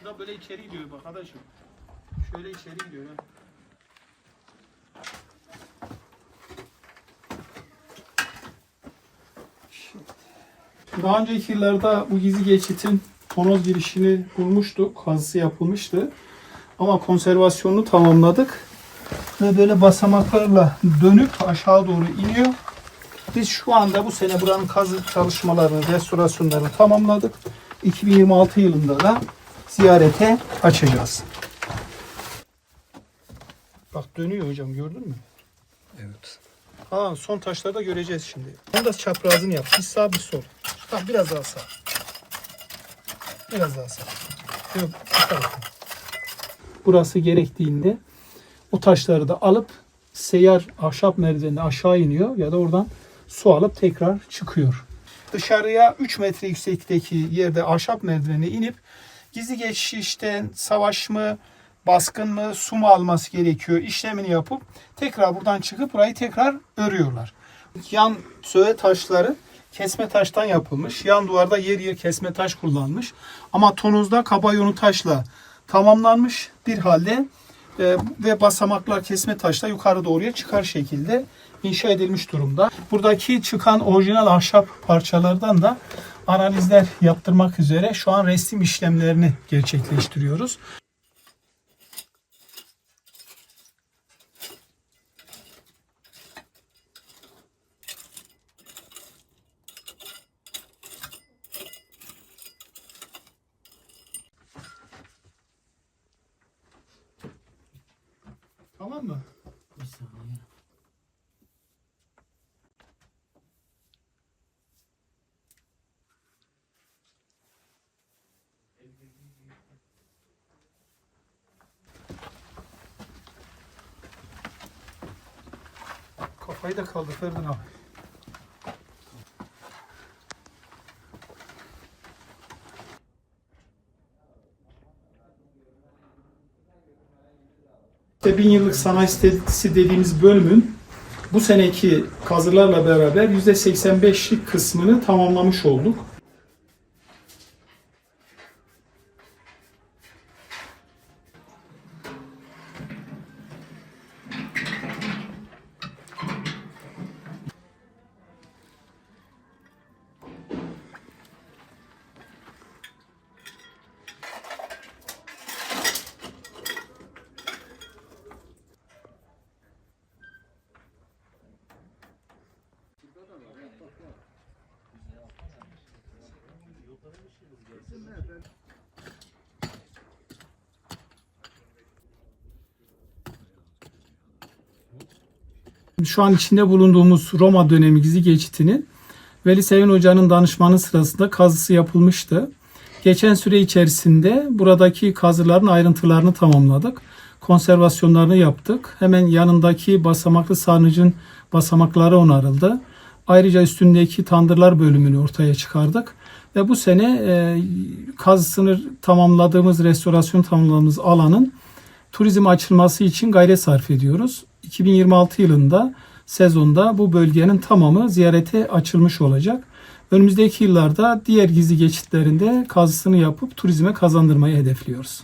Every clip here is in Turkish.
Şura böyle içeri gidiyor bak arkadaşım. Şöyle içeri gidiyor ha. Daha önceki yıllarda bu gizli geçitin tonoz girişini bulmuştuk. Kazısı yapılmıştı. Ama konservasyonunu tamamladık. Ve böyle basamaklarla dönüp aşağı doğru iniyor. Biz şu anda bu sene buranın kazı çalışmalarını, restorasyonlarını tamamladık. 2026 yılında da ziyarete açacağız. Bak dönüyor hocam gördün mü? Evet. Ha son taşları da göreceğiz şimdi. Onu da çaprazını yap. Bir sağ bir sol. Tamam biraz daha sağ. Biraz daha sağ. Yok. Burası gerektiğinde o taşları da alıp seyyar ahşap merdivenine aşağı iniyor ya da oradan su alıp tekrar çıkıyor. Dışarıya 3 metre yüksekteki yerde ahşap merdivene inip gizli geçişten savaş mı, baskın mı, su mu alması gerekiyor işlemini yapıp tekrar buradan çıkıp burayı tekrar örüyorlar. Yan söğe taşları kesme taştan yapılmış. Yan duvarda yer yer kesme taş kullanmış. Ama tonuzda kaba yonu taşla tamamlanmış bir halde e, ve basamaklar kesme taşla yukarı doğruya çıkar şekilde inşa edilmiş durumda. Buradaki çıkan orijinal ahşap parçalardan da analizler yaptırmak üzere şu an resim işlemlerini gerçekleştiriyoruz. Tamam mı? Bir saniye. Kafayı da kaldır Ferdin abi. İşte bin yıllık sanayi sitesi dediğimiz bölümün bu seneki kazılarla beraber %85'lik kısmını tamamlamış olduk. Şu an içinde bulunduğumuz Roma dönemi gizli geçitinin Veli Sevin Hoca'nın danışmanı sırasında kazısı yapılmıştı. Geçen süre içerisinde buradaki kazıların ayrıntılarını tamamladık. Konservasyonlarını yaptık. Hemen yanındaki basamaklı sarnıcın basamakları onarıldı. Ayrıca üstündeki tandırlar bölümünü ortaya çıkardık. Ve bu sene e, kazısını tamamladığımız, restorasyon tamamladığımız alanın turizm açılması için gayret sarf ediyoruz. 2026 yılında sezonda bu bölgenin tamamı ziyarete açılmış olacak. Önümüzdeki yıllarda diğer gizli geçitlerinde kazısını yapıp turizme kazandırmayı hedefliyoruz.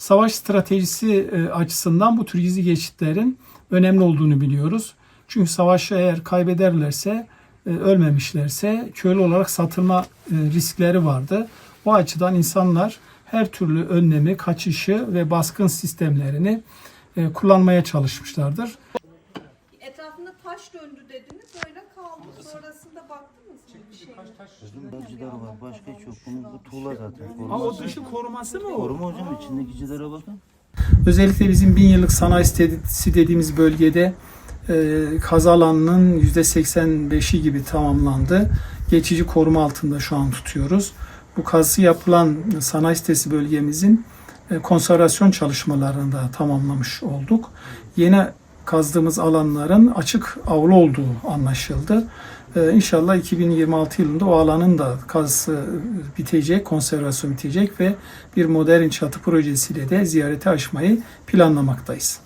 Savaş stratejisi e, açısından bu tür gizli geçitlerin önemli olduğunu biliyoruz. Çünkü savaşı eğer kaybederlerse e, ölmemişlerse köylü olarak satılma e, riskleri vardı. O açıdan insanlar her türlü önlemi, kaçışı ve baskın sistemlerini kullanmaya çalışmışlardır. Etrafında taş döndü dediniz öyle kaldı. Sonrasında şey? Bizim bacılar var. Başka hiç yok. Bunun bu tuğla zaten. Ha, o dışı koruması mı o? Koruma hocam içindeki cidara bakın. Özellikle bizim bin yıllık sanayi sitesi dediğimiz bölgede e, kazı alanının %85'i gibi tamamlandı. Geçici koruma altında şu an tutuyoruz. Bu kazı yapılan sanayi sitesi bölgemizin e, konservasyon çalışmalarını da tamamlamış olduk. Yeni kazdığımız alanların açık avlu olduğu anlaşıldı. Ee, İnşallah 2026 yılında o alanın da kazısı bitecek, konservasyon bitecek ve bir modern çatı projesiyle de ziyarete açmayı planlamaktayız.